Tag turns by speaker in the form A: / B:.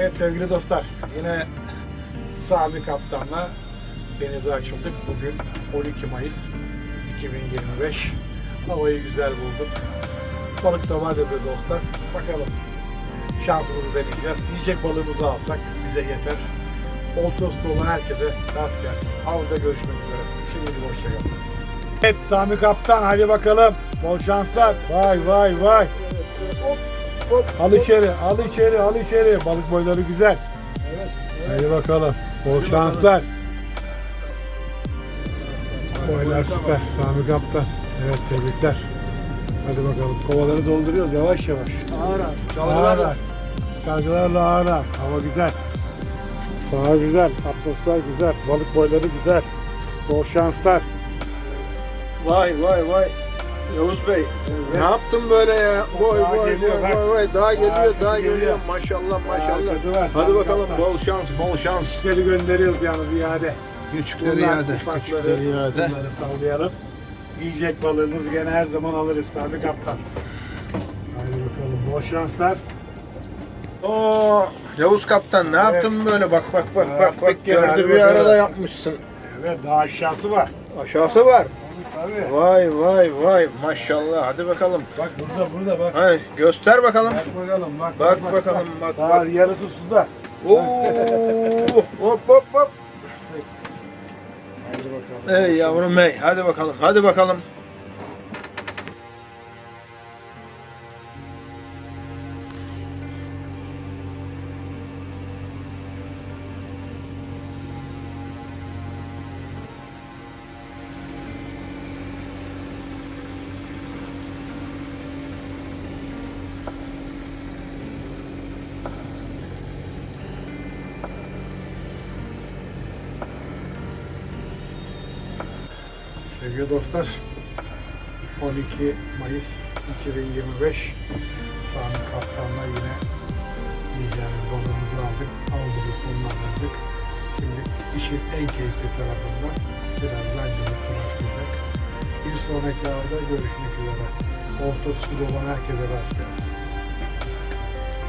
A: Evet sevgili dostlar, yine Sami Kaptan'la denize açıldık. Bugün 12 Mayıs 2025. Havayı güzel bulduk. Balık da var dedi dostlar. Bakalım şansımızı deneyeceğiz. Yiyecek balığımızı alsak bize yeter. Oltoslu olan herkese rast gelsin. Avda görüşmek üzere. Şimdi hoşçakalın. Evet Sami Kaptan hadi bakalım. Bol şanslar. Vay vay vay. Al içeri, al içeri, al içeri. Balık boyları güzel. Hadi bakalım. Bol şanslar. Boylar süper. Sami Kaptan. Evet tebrikler. Hadi bakalım. Kovaları dolduruyoruz yavaş yavaş.
B: Ağır.
A: Ağır
B: Çalgılarla.
A: ağır. Çalgılarla ağır ağır. Hava güzel. Saha güzel. Atmosfer güzel. Balık boyları güzel. Bol şanslar.
B: Vay vay vay. Yavuz Bey ne yaptın böyle ya? Vay
A: Daha
B: vay
A: geliyor,
B: vay
A: bak.
B: vay vay. Daha geliyor
A: Arkası
B: daha
A: geliyor.
B: geliyor. Maşallah maşallah.
A: Var,
B: Hadi bakalım
A: Kaptan.
B: bol şans bol şans.
A: Küçükleri gönderiyoruz yalnız iade.
B: Küçükleri
A: Bunlar
B: iade. Küçükleri iade.
A: Bunları sallayalım. Yiyecek balığımızı gene her zaman alırız Sami Kaptan. Hadi bakalım. Bol şanslar.
B: Oo, Yavuz Kaptan ne yaptın böyle? Bak bak bak bak bak. Gördü bir arada yapmışsın.
A: Evet daha aşağısı var.
B: Aşağısı var.
A: Tabii.
B: Vay vay vay maşallah. Hadi bakalım.
A: Bak burada burada bak.
B: Hadi göster bakalım.
A: Bak bakalım bak.
B: Bak bakalım bak
A: Daha
B: bak.
A: yarısı suda.
B: Oo, hop hop hop.
A: Hadi bakalım.
B: Ey yavrum ey. Hadi bakalım. Hadi bakalım.
A: Sevgili dostlar, 12 Mayıs 2025 Sami Kaptan'la yine yiyeceğimiz balığımızı aldık. Avımızı sonlandırdık. Şimdi işin en keyifli tarafında birazdan cızıklı başlayacak. Bir sonraki avda görüşmek üzere. Orta suda olan herkese rast gelsin.